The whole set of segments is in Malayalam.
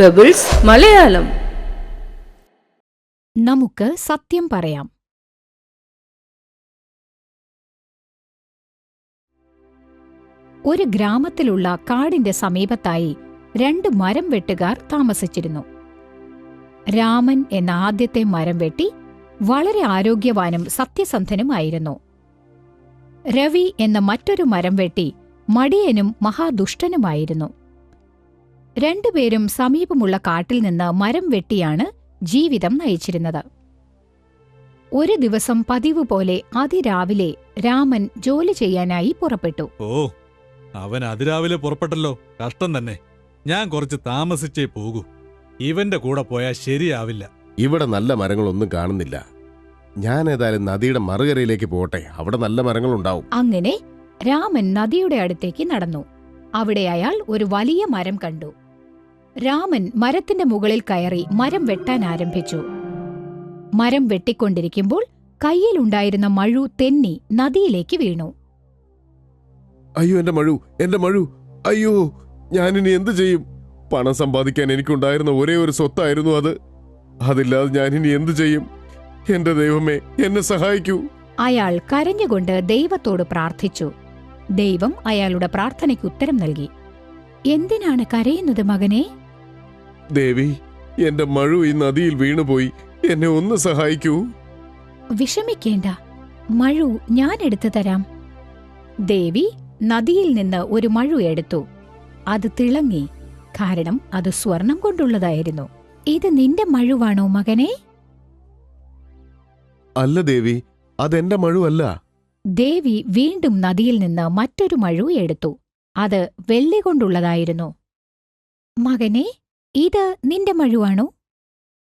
പെബിൾസ് മലയാളം നമുക്ക് സത്യം പറയാം. ഒരു ഗ്രാമത്തിലുള്ള കാടിന്റെ സമീപത്തായി രണ്ട് മരം വെട്ടുകാർ താമസിച്ചിരുന്നു. രാമൻ എന്ന ആദ്യത്തെ മരം വെട്ടി വളരെ ആരോഗ്യവാനും സത്യസന്ധനുമായിരുന്നു രവി എന്ന മറ്റൊരു മരം വെട്ടി മടിയനും മഹാദുഷ്ടനുമായിരുന്നു. രണ്ടുപേരും സമീപമുള്ള കാട്ടിൽ നിന്ന് മരം വെട്ടിയാണ് ജീവിതം നയിച്ചിരുന്നത്. ഒരു ദിവസം പതിവ് പോലെ അതിരാവിലെ രാമൻ ജോലി ചെയ്യാനായി പുറപ്പെട്ടു. ഓ അവൻ അതിരാവിലെ പുറപ്പെട്ടല്ലോ. കഷ്ടം തന്നെ. ഞാൻ കുറച്ച് താമസിച്ചേ പോകൂ. ഇവന്റെ കൂടെ പോയാൽ ശരിയാവില്ല. ഇവിടെ നല്ല മരങ്ങളൊന്നും കാണുന്നില്ല. ഞാൻ ഏതായാലും നദിയുടെ മറുകരയിലേക്ക് പോകട്ടെ. അവിടെ നല്ല മരങ്ങളുണ്ടാവും. അങ്ങനെ രാമൻ നദിയുടെ അടുത്തേക്ക് നടന്നു. അവിടെ അയാൾ ഒരു വലിയ മരം കണ്ടു. രാമൻ മരത്തിന്റെ മുകളിൽ കയറി മരം വെട്ടാൻ ആരംഭിച്ചു. മരം വെട്ടിക്കൊണ്ടിരിക്കുമ്പോൾ കയ്യിലുണ്ടായിരുന്ന മഴു തെന്നി നദിയിലേക്ക് വീണു. അയ്യോ എന്റെ മഴു എന്റെ മഴു അയ്യോ ഞാനിനി എന്തു ചെയ്യും? പണം സമ്പാദിക്കാൻ എനിക്കുണ്ടായിരുന്ന ഒരേ ഒരു സ്വത്തായിരുന്നു അത്. അതില്ലാതെ ഞാനിനി എന്തു ചെയ്യും? എന്റെ ദൈവമേ എന്നെ സഹായിക്കൂ. അയാൾ കരഞ്ഞുകൊണ്ട് ദൈവത്തോട് പ്രാർത്ഥിച്ചു. ദൈവം അയാളുടെ പ്രാർത്ഥനയ്ക്ക് ഉത്തരം നൽകി. എന്തിനാണ് കരയുന്നത് മകനെ? ദേവി എന്റെ മഴു ഈ നദിയിൽ വീണുപോയി. എന്നെ ഒന്ന് സഹായിക്കൂ. വിഷമിക്കേണ്ട. മഴു ഞാൻ എടുത്തു തരാം. ദേവി നദിയിൽ നിന്ന് ഒരു മഴു എടുത്തു. അത് തിളങ്ങി. കാരണം അത് സ്വർണം കൊണ്ടുള്ളതായിരുന്നു. ഇത് നിന്റെ മഴുവാണോ മകനെ? അല്ല ദേവി അതെന്റെ മഴുവല്ല. ദേവി വീണ്ടും നദിയിൽ നിന്ന് മറ്റൊരു മഴു എടുത്തു. അത് വെള്ളി കൊണ്ടുള്ളതായിരുന്നു. മകനെ ഇത് നിന്റെ മഴുവാണോ?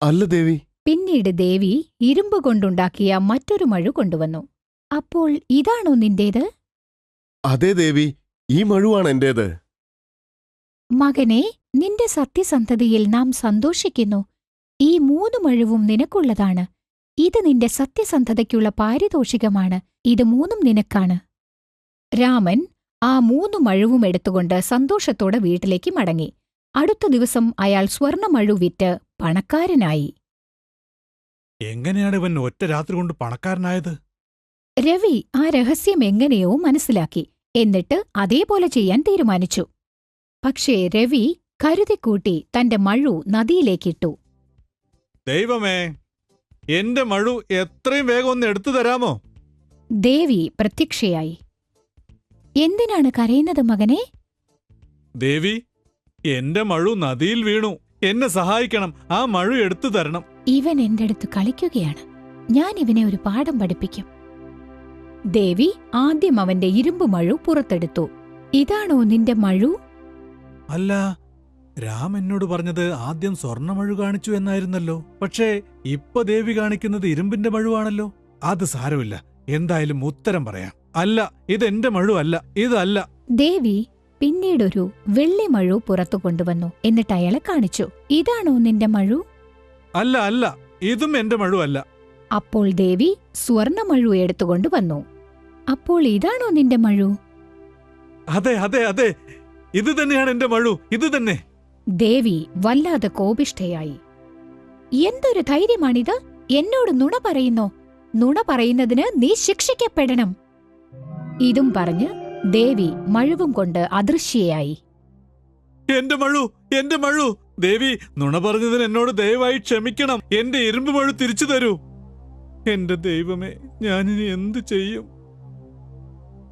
അല്ല ദേവി. പിന്നീട് ദേവി ഇരുമ്പ് കൊണ്ടുണ്ടാക്കിയ മറ്റൊരു മഴു കൊണ്ടുവന്നു. അപ്പോൾ ഇതാണോ നിന്റേത്? അതെ ദേവി ഈ മഴുവാണ് എന്റേത്. മകനെ നിന്റെ സത്യസന്ധതയിൽ നാം സന്തോഷിക്കുന്നു. ഈ മൂന്ന് മഴുവും നിനക്കുള്ളതാണ്. ഇത് നിന്റെ സത്യസന്ധതയ്ക്കുള്ള പാരിതോഷികമാണ്. ഇത് മൂന്നും നിനക്കാണ്. രാമൻ ആ മൂന്ന് മഴുവും എടുത്തുകൊണ്ട് സന്തോഷത്തോടെ വീട്ടിലേക്ക് മടങ്ങി. അടുത്ത ദിവസം അയാൾ സ്വർണമഴു വിറ്റ് പണക്കാരനായി. എങ്ങനെയാണ് ഇവൻ ഒറ്റ രാത്രി കൊണ്ട് പണക്കാരനായത്? രവി ആ രഹസ്യം എങ്ങനെയോ മനസ്സിലാക്കി. എന്നിട്ട് അതേപോലെ ചെയ്യാൻ തീരുമാനിച്ചു. പക്ഷേ രവി കരുതിക്കൂട്ടി തന്റെ മഴു നദിയിലേക്കിട്ടു. ദൈവമേ എന്റെ മഴു എത്രയും വേഗം ഒന്ന് എടുത്തു തരാമോ? ദേവി പ്രത്യക്ഷയായി. എന്തിനാണ് കരയുന്നത് മകനെ? ദേവി എന്റെ മഴു നദിയിൽ വീണു. എന്നെ സഹായിക്കണം. ആ മഴു എടുത്തു തരണം. ഇവൻ എന്റെ അടുത്ത് കളിക്കുകയാണ്. ഞാൻ ഇവനെ ഒരു പാഠം പഠിപ്പിക്കും. ദേവി ആദ്യം അവന്റെ ഇരുമ്പ് മഴു പുറത്തെടുത്തു. ഇതാണോ നിന്റെ മഴു? അല്ല രാം എന്നോട് പറഞ്ഞത് ആദ്യം സ്വർണമഴു കാണിച്ചു എന്നായിരുന്നല്ലോ. പക്ഷേ ഇപ്പൊ ദേവി കാണിക്കുന്നത് ഇരുമ്പിന്റെ മഴുവാണല്ലോ. അത് സാരമില്ല. എന്തായാലും ഉത്തരം പറയാം. അല്ല ഇതെന്റെ മഴു അല്ല. ഇതല്ല. ദേവി പിന്നീടൊരു വെള്ളി മഴു പുറത്തു കൊണ്ടുവന്നു എന്നിട്ട് അയാളെ കാണിച്ചു. ഇതാണോ നിന്റെ മഴു? അല്ല അല്ല. ഇതും എന്റെ മഴു അല്ല. അപ്പോൾ ദേവി സ്വർണമഴു എടുത്തുകൊണ്ട് വന്നു. അപ്പോൾ ഇതാണോ നിന്റെ മഴു? അതെ അതെ അതെ. ഇത് തന്നെയാണ് എന്റെ മഴു. ഇത് തന്നെ. ദേവി വല്ലാതെ കോപിഷ്ഠയായി. എന്തൊരു ധൈര്യമാണിത്? എന്നോട് നുണ പറയുന്നോ? നുണ പറയുന്നതിന് നീ ശിക്ഷിക്കപ്പെടണം. ഇതും പറഞ്ഞ് ദേവി മഴുവും കൊണ്ട് അദൃശ്യയായി. എന്റെ മഴു എന്റെ മഴു. ദേവി നുണ പറഞ്ഞതിന് എന്നോട് ദയവായി ക്ഷമിക്കണം. എന്റെ ഇരുമ്പ് മഴു തിരിച്ചു തരൂ. എന്റെ ദൈവമേ ഞാനിനി എന്ത് ചെയ്യും?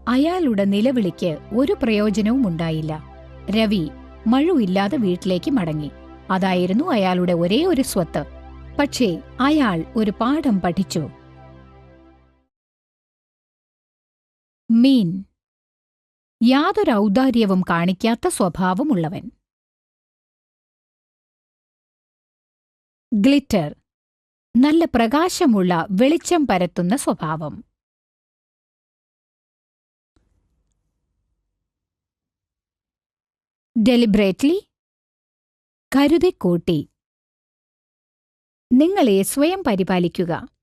അയാളുടെ നിലവിളിക്ക് ഒരു പ്രയോജനവും ഉണ്ടായില്ല. രവി മഴുവില്ലാതെ വീട്ടിലേക്ക് മടങ്ങി. അതായിരുന്നു അയാളുടെ ഒരേ ഒരു സ്വത്ത്. പക്ഷേ അയാൾ ഒരു പാഠം പഠിച്ചു. മീൻ യാതൊരു ഔദാര്യവും കാണിക്കാത്ത സ്വഭാവമുള്ളവൻ. ഗ്ലിറ്റർ നല്ല പ്രകാശമുള്ള വെളിച്ചം പരത്തുന്ന സ്വഭാവം. ഡെലിബ്രേറ്റ്ലി കരുതിക്കൂട്ടി നിങ്ങളെ സ്വയം പരിപാലിക്കുക.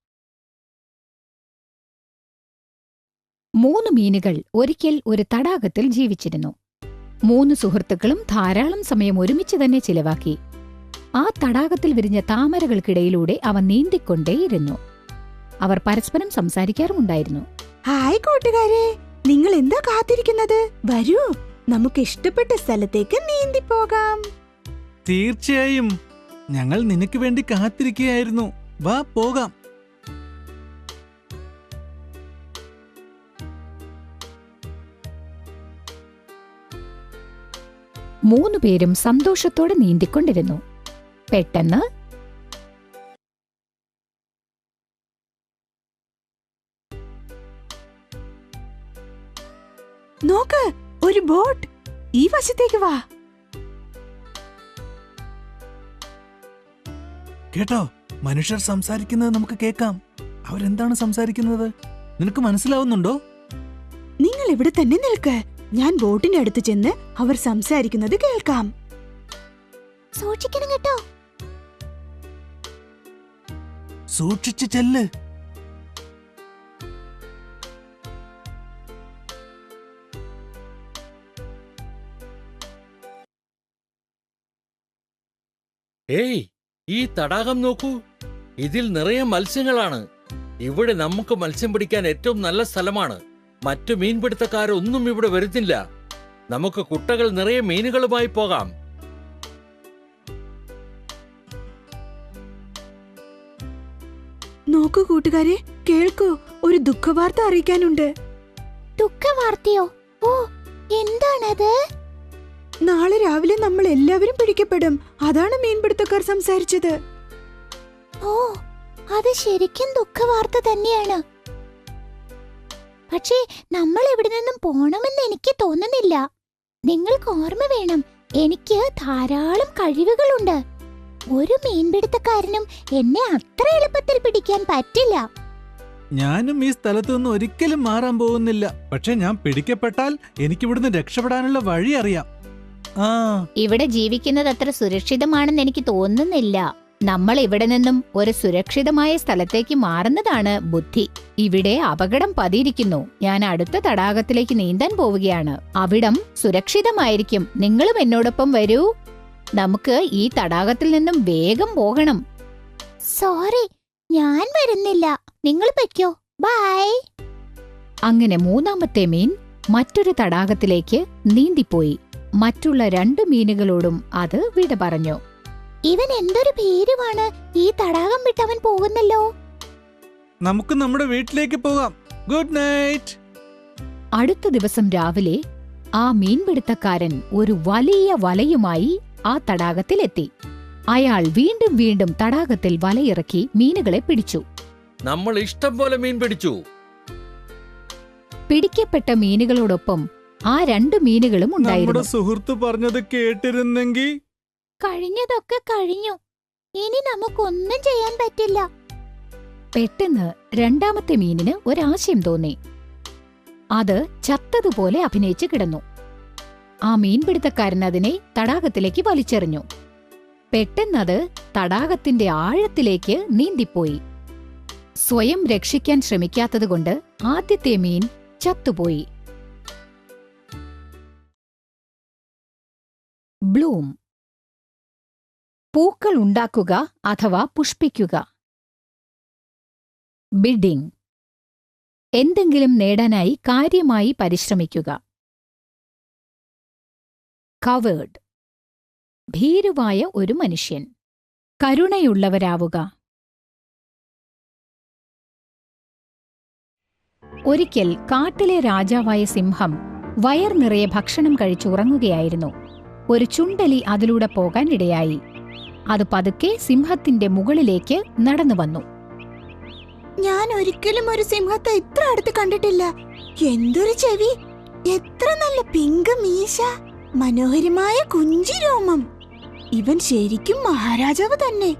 മൂന്ന് മീനുകൾ ഒരിക്കൽ ഒരു തടാകത്തിൽ ജീവിച്ചിരുന്നു. മൂന്ന് സുഹൃത്തുക്കളും ധാരാളം സമയം ഒരുമിച്ച് തന്നെ ചിലവാക്കി. ആ തടാകത്തിൽ വിരിഞ്ഞ താമരകൾക്കിടയിലൂടെ അവ നീന്തിക്കൊണ്ടേയിരുന്നു. അവർ പരസ്പരം സംസാരിക്കാറുമുണ്ടായിരുന്നു. ഹായ് കൂട്ടുകാരെ നിങ്ങൾ എന്താ കാത്തിരിക്കുന്നത്? വരൂ നമുക്ക് ഇഷ്ടപ്പെട്ട സ്ഥലത്തേക്ക് നീന്തി പോകാം തീർച്ചയായും. ഞങ്ങൾ നിനക്ക് വേണ്ടി കാത്തിരിക്കുകയായിരുന്നു. വാ പോകാം. മൂന്നു പേരും സന്തോഷത്തോടെ നീന്തിക്കൊണ്ടിരുന്നു. പെട്ടെന്ന് നോക്ക് ഒരു ബോട്ട്. ഈ വശത്തേക്ക് വാ. കേട്ടോ മനുഷ്യർ സംസാരിക്കുന്നത് നമുക്ക് കേൾക്കാം. അവരെന്താണ് സംസാരിക്കുന്നത്? നിനക്ക് മനസ്സിലാവുന്നുണ്ടോ? നിങ്ങൾ ഇവിടെ തന്നെ നിൽക്ക്. ഞാൻ ബോട്ടിന്റെ അടുത്ത് ചെന്ന് അവർ സംസാരിക്കുന്നത് കേൾക്കാം. സൂക്ഷിക്കണം കേട്ടോ സൂക്ഷിച്ചു ചെല്ല്. ഏയ് ഈ തടാകം നോക്കൂ. ഇതിൽ നിറയെ മത്സ്യങ്ങളാണ്. ഇവിടെ നമുക്ക് മത്സ്യം പിടിക്കാൻ ഏറ്റവും നല്ല സ്ഥലമാണ്. മറ്റു മീൻപിടുത്തക്കാരൊന്നും ഇവിടെ വരുന്നില്ല. നമുക്ക് കുട്ടകൾ നിറയെ മീനുകളുമായി പോകാം. നോക്കൂ കൂട്ടുകാരെ കേൾക്കൂ ഒരു ദുഃഖവാർത്ത അറിയിക്കാനുണ്ട്. ദുഃഖവാർത്തയോ? ഓ എന്താണത്? നാളെ രാവിലെ നമ്മൾ എല്ലാവരും പിടിക്കപ്പെടും. അതാണ് മീൻപിടുത്തക്കാർ സംസാരിച്ചത്. ഓ അത് ശരിക്കും ദുഃഖവാർത്ത തന്നെയാണ്. പക്ഷേ നമ്മൾ ഇവിടെ നിന്നും പോണമെന്ന് എനിക്ക് തോന്നുന്നില്ല. നിങ്ങൾക്ക് ഓർമ്മ വേണം എനിക്ക് ധാരാളം കഴിവുകളുണ്ട്. ഒരു മീൻപിടുത്തക്കാരനും എന്നെ അത്ര എളുപ്പത്തിൽ പിടിക്കാൻ പറ്റില്ല. ഞാനും ഈ സ്ഥലത്തു നിന്ന് ഒരിക്കലും മാറാൻ പോകുന്നില്ല. പക്ഷെ ഞാൻ പിടിക്കപ്പെട്ടാൽ എനിക്ക് എനിക്കിവിടുന്ന് രക്ഷപ്പെടാനുള്ള വഴി അറിയാം. ആ. ഇവിടെ ജീവിക്കുന്നത് അത്ര സുരക്ഷിതമാണെന്ന് എനിക്ക് തോന്നുന്നില്ല. നമ്മൾ ഇവിടെ നിന്നും ഒരു സുരക്ഷിതമായ സ്ഥലത്തേക്ക് മാറുന്നതാണ് ബുദ്ധി. ഇവിടെ അപകടം പതിയിരിക്കുന്നു. ഞാൻ അടുത്ത തടാകത്തിലേക്ക് നീന്താൻ പോവുകയാണ്. അവിടം സുരക്ഷിതമായിരിക്കും. നിങ്ങളും എന്നോടൊപ്പം വരൂ. നമുക്ക് ഈ തടാകത്തിൽ നിന്നും വേഗം പോകണം. സോറി ഞാൻ വരുന്നില്ല. നിങ്ങൾ വെക്കോ ബൈ. അങ്ങനെ മൂന്നാമത്തെ മീൻ മറ്റൊരു തടാകത്തിലേക്ക് നീന്തിപ്പോയി. മറ്റുള്ള രണ്ട് മീനുകളോടും അത് വിട പറഞ്ഞു. ഇവൻ എന്തൊരു ഭീരുവാണ്. ഈ തടാകം വിട്ടവൻ പോകുന്നല്ലോ. നമുക്ക് നമ്മുടെ വീട്ടിലേക്ക് പോകാം. ഗുഡ് നൈറ്റ് അടുത്ത ദിവസം രാവിലെ ആ മീൻപിടുത്തക്കാരൻ ഒരു വലിയ വലയുമായി ആ തടാകത്തിലെത്തി. അയാൾ വീണ്ടും വീണ്ടും തടാകത്തിൽ വലയിറക്കി മീനുകളെ പിടിച്ചു. നമ്മൾ ഇഷ്ടം പോലെ മീൻ പിടിച്ചു. പിടിക്കപ്പെട്ട മീനുകളോടൊപ്പം ആ രണ്ട് മീനുകളും നമ്മുടെ ഉണ്ടായിരുന്നു. സുഹൃത്ത് പറഞ്ഞത് കേട്ടിരുന്നെങ്കിൽ കഴിഞ്ഞതൊക്കെ കഴിഞ്ഞു. ഇനി നമുക്കൊന്നും ചെയ്യാൻ പറ്റില്ല. പെട്ടെന്ന് രണ്ടാമത്തെ മീനിന് ഒരാശയം തോന്നി. അത് ചത്തതുപോലെ അഭിനയിച്ചു കിടന്നു. ആ മീൻപിടുത്തക്കാരൻ അതിനെ തടാകത്തിലേക്ക് വലിച്ചെറിഞ്ഞു. പെട്ടെന്നത് തടാകത്തിന്റെ ആഴത്തിലേക്ക് നീന്തിപ്പോയി. സ്വയം രക്ഷിക്കാൻ ശ്രമിക്കാത്തതുകൊണ്ട് ആദ്യത്തെ മീൻ ചത്തുപോയി. ബ്ലൂം പൂക്കൾ ഉണ്ടാക്കുക അഥവാ പുഷ്പിക്കുക. ബിഡിംഗ് എന്തെങ്കിലും നേടാനായി കാര്യമായി പരിശ്രമിക്കുക. കവേർഡ് ഭീരുവായ ഒരു മനുഷ്യൻ. കരുണയുള്ളവരാവുക. ഒരിക്കൽ കാട്ടിലെ രാജാവായ സിംഹം വയർ നിറയെ ഭക്ഷണം കഴിച്ചുറങ്ങുകയായിരുന്നു. ഒരു ചുണ്ടലി അതിലൂടെ പോകാൻ ഇടയായി അത് പതുക്കെ സിംഹത്തിന്റെ മുകളിലേക്ക് നടന്നു വന്നു. ഞാൻ ഒരിക്കലും ഒരു സിംഹത്തെ ഇത്ര അടുത്ത് കണ്ടിട്ടില്ല. എന്തൊരു ചെവി. എത്ര നല്ല പിങ്ക് മീശ. മനോഹരമായ കുഞ്ചി രോമം. ഇവൻ ശരിക്കും മഹാരാജാവ് തന്നെ.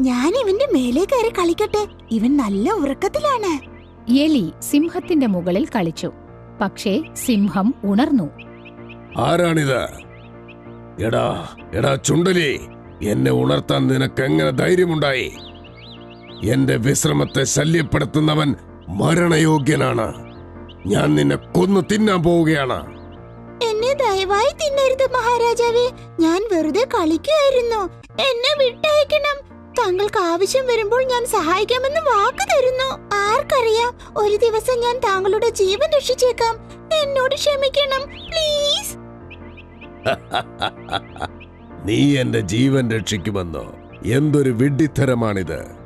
ഞാൻ ഇവന്റെ മേലെ കയറി കളിക്കട്ടെ. ഇവൻ നല്ല ഉറക്കത്തിലാണ്. എലി സിംഹത്തിന്റെ മുകളിൽ കളിച്ചു. പക്ഷേ സിംഹം ഉണർന്നു. ആരാണിത്? എടാ എടാ ചുണ്ടലി. എന്നെ ഉണർത്താൻ നിനക്ക് എങ്ങനെ ധൈര്യമുണ്ടായി? എന്റെ വിശ്രമത്തെ ശല്യപ്പെടുത്തുന്നവൻ മരണയോഗ്യനാണ്. ഞാൻ നിന്നെ കൊന്നു തിന്നാൻ പോവുകയാണ്. എന്നെ ദയവായി തിന്നരുത് മഹാരാജാവേ. ഞാൻ വെറുതെ കളിക്കുകയായിരുന്നു. എന്നെ വിട്ടയക്കണം. താങ്കൾക്ക് ആവശ്യം വരുമ്പോൾ ഞാൻ സഹായിക്കാമെന്ന് വാക്ക് തരുന്നു. ആർക്കറിയാം ഒരു ദിവസം ഞാൻ താങ്കളുടെ ജീവൻ രക്ഷിച്ചേക്കാം. എന്നോട് ക്ഷമിക്കണം പ്ലീസ്. നീ എന്റെ ജീവൻ രക്ഷിക്കുമെന്നോ? എന്തൊരു വിഡ്ഢിത്തരമാണിത്.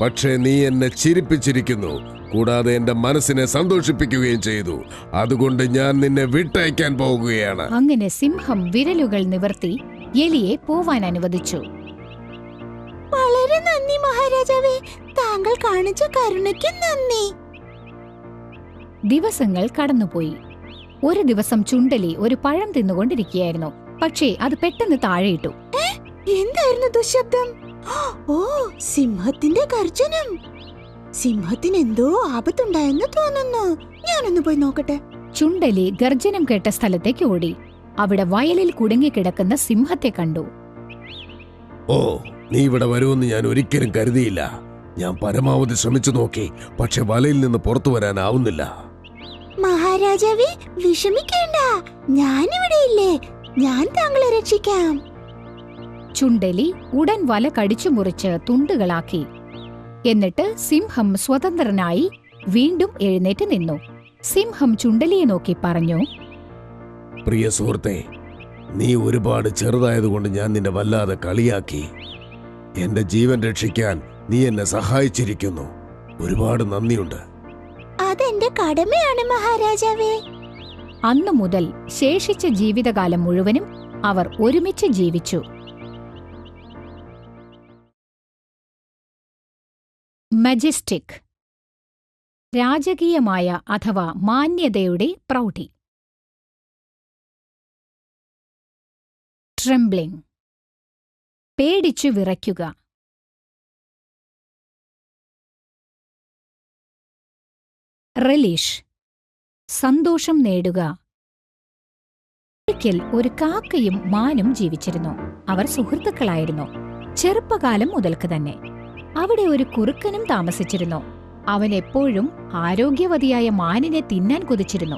പക്ഷേ നീ എന്നെ ചിരിപ്പിച്ചിരിക്കുന്നു കൂടാതെ എന്റെ മനസ്സിനെ സന്തോഷിപ്പിക്കുകയും ചെയ്തു. അതുകൊണ്ട് ഞാൻ നിന്നെ വിട്ടയക്കാൻ പോകുകയാണ്. അങ്ങനെ സിംഹം വിരലുകൾ നിവർത്തി എലിയെ പോവാൻ അനുവദിച്ചു. വളരെ നന്ദി മഹാരാജാവേ. താങ്കൾ കാണിച്ച കരുണയ്ക്ക് നന്ദി. ദിവസങ്ങൾ കടന്നുപോയി. ഒരു ദിവസം ചുണ്ടലി ഒരു പഴം തിന്നുകൊണ്ടിരിക്കുകയായിരുന്നു. പക്ഷേ അത് പെട്ടെന്ന് താഴെയിട്ടു. എന്തായിരുന്നു ദുശബ്ദം? ഓ സിംഹത്തിന്റെ ഗർജനം. സിംഹത്തിന് എന്തോ ആപത്തുണ്ടായെന്ന് തോന്നുന്നു. ഞാനൊന്ന് പോയി നോക്കട്ടെ. ചുണ്ടലി ഗർജനം കേട്ട സ്ഥലത്തേക്ക് ഓടി. അവിടെ വയലിൽ കുടുങ്ങിക്കിടക്കുന്ന സിംഹത്തെ കണ്ടു. ഓ നീ ഇവിടെ വരുമെന്ന് ഞാൻ ഒരിക്കലും കരുതിയില്ല. ഞാൻ പരമാവധി ശ്രമിച്ചു നോക്കി പക്ഷെ വലയിൽ നിന്ന് പുറത്തു വരാനാവുന്നില്ല. മഹാരാജാവേ വിഷമിക്കേണ്ട. ഞാനിവിടെ ഇല്ലേ. ഞാൻ താങ്കളെ രക്ഷിക്കാം. ചുണ്ടലി ഉടൻ വല കടിച്ചു മുറിച്ച് തുണ്ടുകളാക്കി. എന്നിട്ട് സിംഹം സ്വതന്ത്രനായി വീണ്ടും എഴുന്നേറ്റ് നിന്നു. സിംഹം ചുണ്ടലിയെ നോക്കി പറഞ്ഞു പ്രിയ സുഹൃത്തെ നീ ഒരുപാട് ചെറുതായതുകൊണ്ട് ഞാൻ നിന്നെ വല്ലാതെ കളിയാക്കി. എന്റെ ജീവൻ രക്ഷിക്കാൻ നീ എന്നെ സഹായിച്ചിരിക്കുന്നു. ഒരുപാട് നന്ദിയുണ്ട്. അതെന്റെ കടമയാണ് മഹാരാജാവേ. അന്നു മുതൽ ശേഷിച്ച ജീവിതകാലം മുഴുവനും അവർ ഒരുമിച്ച് ജീവിച്ചു. മജസ്റ്റിക്. രാജകീയമായ അഥവാ മാന്യതയുടെ പ്രൗഢി. ട്രംബ്ലിംഗ് പേടിച്ചു വിറയ്ക്കുക. റിലീഷ്. സന്തോഷം നേടുക. ഒരിക്കൽ ഒരു കാക്കയും മാനും ജീവിച്ചിരുന്നു. അവർ സുഹൃത്തുക്കളായിരുന്നു. ചെറുപ്പകാലം മുതൽക്ക് തന്നെ. അവിടെ ഒരു കുറുക്കനും താമസിച്ചിരുന്നു. അവൻ എപ്പോഴും ആരോഗ്യവതിയായ മാനിനെ തിന്നാൻ കൊതിച്ചിരുന്നു.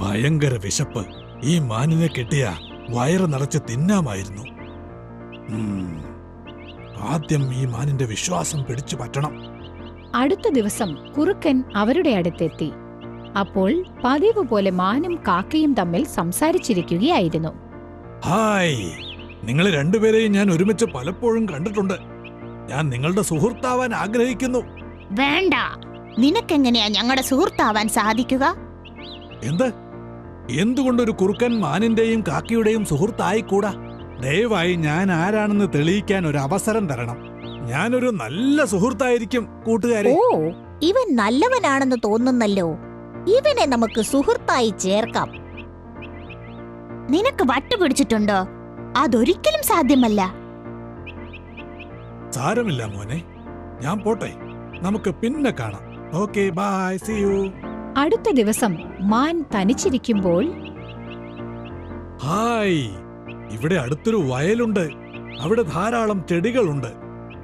ഭയങ്കര വിശപ്പ്. ഈ മാനിനെ കെട്ടിയ വയറ് നിറച്ച് തിന്നാമായിരുന്നു. ആദ്യം ഈ മാനിന്റെ വിശ്വാസം പിടിച്ചു പറ്റണം. അടുത്ത ദിവസം കുറുക്കൻ അവരുടെ അടുത്തെത്തി. അപ്പോൾ പതിവ് പോലെ മാനും കാക്കയും തമ്മിൽ സംസാരിച്ചിരിക്കുകയായിരുന്നു. ഹായ് നിങ്ങൾ രണ്ടുപേരെയും ഞാൻ ഒരുമിച്ച് പലപ്പോഴും കണ്ടിട്ടുണ്ട്. ഞാൻ നിങ്ങളുടെ സുഹൃത്താവാൻ ആഗ്രഹിക്കുന്നു. വേണ്ട. നിനക്കെങ്ങനെയാ ഞങ്ങളുടെ സുഹൃത്താവാൻ സാധിക്കുക? എന്ത്? എന്തുകൊണ്ടൊരു കുറുക്കൻ മാനിന്റെയും കാക്കയുടെയും സുഹൃത്തായിക്കൂടാ? ദയവായി ഞാൻ ആരാണെന്ന് തെളിയിക്കാൻ ഒരു അവസരം തരണം. ഞാനൊരു നല്ല സുഹൃത്തായിരിക്കും കൂട്ടുകാരെ. ഓ ഇവൻ നല്ലവനാണെന്ന് തോന്നുന്നല്ലോ. ഇവനെ നമുക്ക് സുഹൃത്തായി ചേർക്കാം. നിനക്ക് വട്ടുപിടിച്ചിട്ടുണ്ടോ അതൊരിക്കലും സാധ്യമല്ല. സാരമില്ല മോനെ. ഞാൻ പോട്ടെ. നമുക്ക് പിന്നെ കാണാം. Okay bye see you. അടുത്ത ദിവസം മാൻ തനിച്ചിരിക്കുമ്പോൾ ഹായ്. ഇവിടെ അടുത്തൊരു വയലുണ്ട്. അവിടെ ധാരാളം ചെടികളുണ്ട്.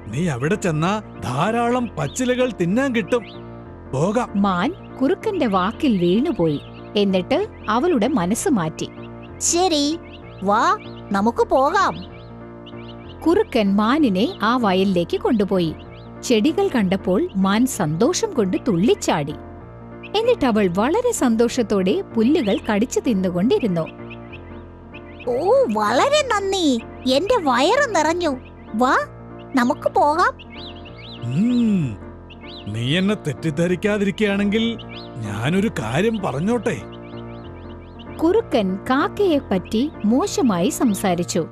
നീ അവിടെ ചെന്നാ ധാരാളം പച്ചിലകൾ തിന്നാൻ കിട്ടും. പോകാം. മാൻ കുറുക്കന്റെ വാക്കിൽ വീണുപോയി. എന്നിട്ട് അവളുടെ മനസ്സ് മാറ്റി. ശരി വാ നമുക്ക് പോകാം. കുറുക്കൻ മാനിനെ ആ വയലിലേക്ക് കൊണ്ടുപോയി. ചെടികൾ കണ്ടപ്പോൾ മാൻ സന്തോഷം കൊണ്ട് തുള്ളിച്ചാടി. എന്നിട്ട് അവൾ വളരെ സന്തോഷത്തോടെ പുല്ലുകൾ കടിച്ചു തിന്നുകൊണ്ടിരുന്നു. ഓ വളരെ നന്ദി. എന്റെ വയറ് നിറഞ്ഞു. വാ നമുക്ക് പോകാം. നീ എന്നെ തെറ്റിദ്ധരിക്കാതിരിക്കുകയാണെങ്കിൽ ഞാനൊരു കാര്യം പറഞ്ഞോട്ടെ? കുറുക്കൻ കാക്കയെ പറ്റി മോശമായി സംസാരിച്ചു.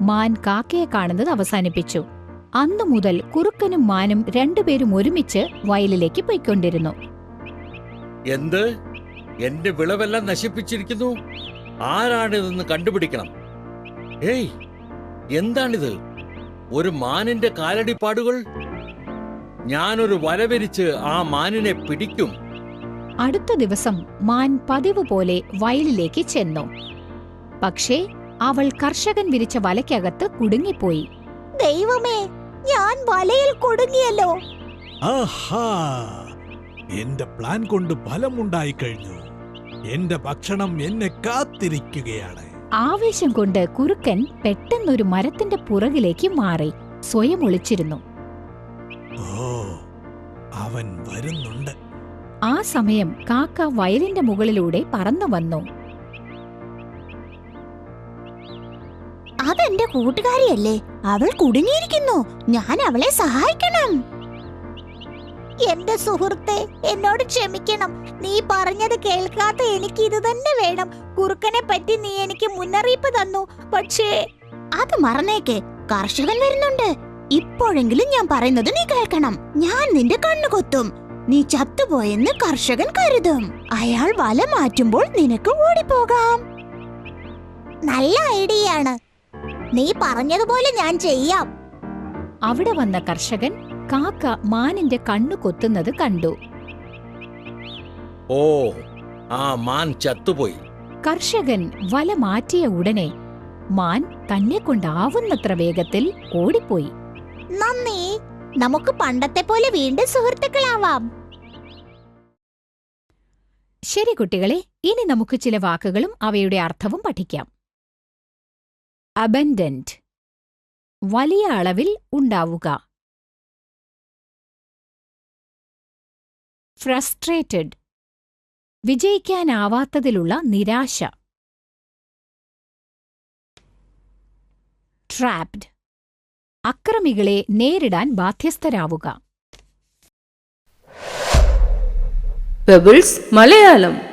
മാൻ കാക്കയെ കാണുന്നത് അവസാനിപ്പിച്ചു. അന്നു മുതൽ കുറുക്കനും മാനും രണ്ടുപേരും ഒരുമിച്ച് വയലിലേക്ക് പോയിക്കൊണ്ടിരുന്നു. എന്ത്? എന്റെ വിളവെല്ലാം നശിപ്പിച്ചിരിക്കുന്നു. ആരാണിതെന്ന് കണ്ടുപിടിക്കണം. ഏയ് എന്താണിത്? ഒരു മാനിന്റെ കാലടിപ്പാടുകൾ? ഞാനൊരു വലവരിച്ച് ആ മാനിനെ പിടിക്കും. അടുത്ത ദിവസം മാൻ പതിവ് പോലെ വയലിലേക്ക് ചെന്നു. പക്ഷേ അവൾ കർഷകൻ വിരിച്ച വലയ്ക്കകത്ത് കുടുങ്ങിപ്പോയി. ദൈവമേ ഞാൻ വലയിൽ കുടുങ്ങിയല്ലോ. ആഹാ എന്റെ പ്ലാൻ കൊണ്ട് ഫലമുണ്ടായി കഴിഞ്ഞു എന്റെ ഭക്ഷണം എന്നെ കാത്തിരിക്കുകയാണ്. ആവേശം കൊണ്ട് കുറുക്കൻ പെട്ടെന്നൊരു മരത്തിന്റെ പുറകിലേക്ക് മാറി സ്വയം ഒളിച്ചിരുന്നു. ഓ അവൻ വരുന്നുണ്ട്. ആ സമയം കാക്ക വയലിന്റെ മുകളിലൂടെ പറന്നു വന്നു. അതെന്റെ കൂട്ടുകാരിയല്ലേ? അവൾ കുടുങ്ങിയിരിക്കുന്നു. ഞാൻ അവളെ സഹായിക്കണം. എന്റെ സുഹൃത്തെ എന്നോട് ക്ഷമിക്കണം. നീ പറഞ്ഞത് കേൾക്കാത്ത എനിക്ക് ഇത് തന്നെ വേണം. കുറുക്കനെ പറ്റി നീ എനിക്ക് മുന്നറിയിപ്പ് തന്നു. പക്ഷേ അത് മറന്നേക്ക്. കർഷകൻ വരുന്നുണ്ട്. ഇപ്പോഴെങ്കിലും ഞാൻ പറയുന്നത് നീ കേൾക്കണം. ഞാൻ നിന്റെ കണ്ണു കൊത്തും. നീ ചത്തുപോയെന്ന് കർഷകൻ കരുതും. അയാൾ വല മാറ്റുമ്പോൾ നിനക്ക് ഓടിപ്പോകാം. നല്ല ഐഡിയയാണ്. നീ പറഞ്ഞതുപോലെ ഞാൻ ചെയ്യാം. അവിടെ വന്ന കർഷകൻ കാക്ക മാനിന്റെ കണ്ണു കൊത്തുന്നത് കണ്ടു. ഓ ആ മാൻ ചത്തുപോയി. കർഷകൻ വല മാറ്റിയ ഉടനെ മാൻ തന്നെ കൊണ്ടാവുന്നത്ര വേഗത്തിൽ ഓടിപ്പോയി. നന്ദി. നമുക്ക് പണ്ടത്തെ പോലെ വീണ്ടും സുഹൃത്തുക്കളാവാം. ശരി കുട്ടികളെ ഇനി നമുക്ക് ചില വാക്കുകളും അവയുടെ അർത്ഥവും പഠിക്കാം. അബൻഡന്റ് വലിയ അളവിൽ ഉണ്ടാവുക. ഫ്രസ്ട്രേറ്റഡ് വിജയിക്കാനാവാത്തതിലുള്ള നിരാശ. ട്രാപ്ഡ് അക്രമികളെ നേരിടാൻ ബാധ്യസ്ഥരാവുക. മലയാളം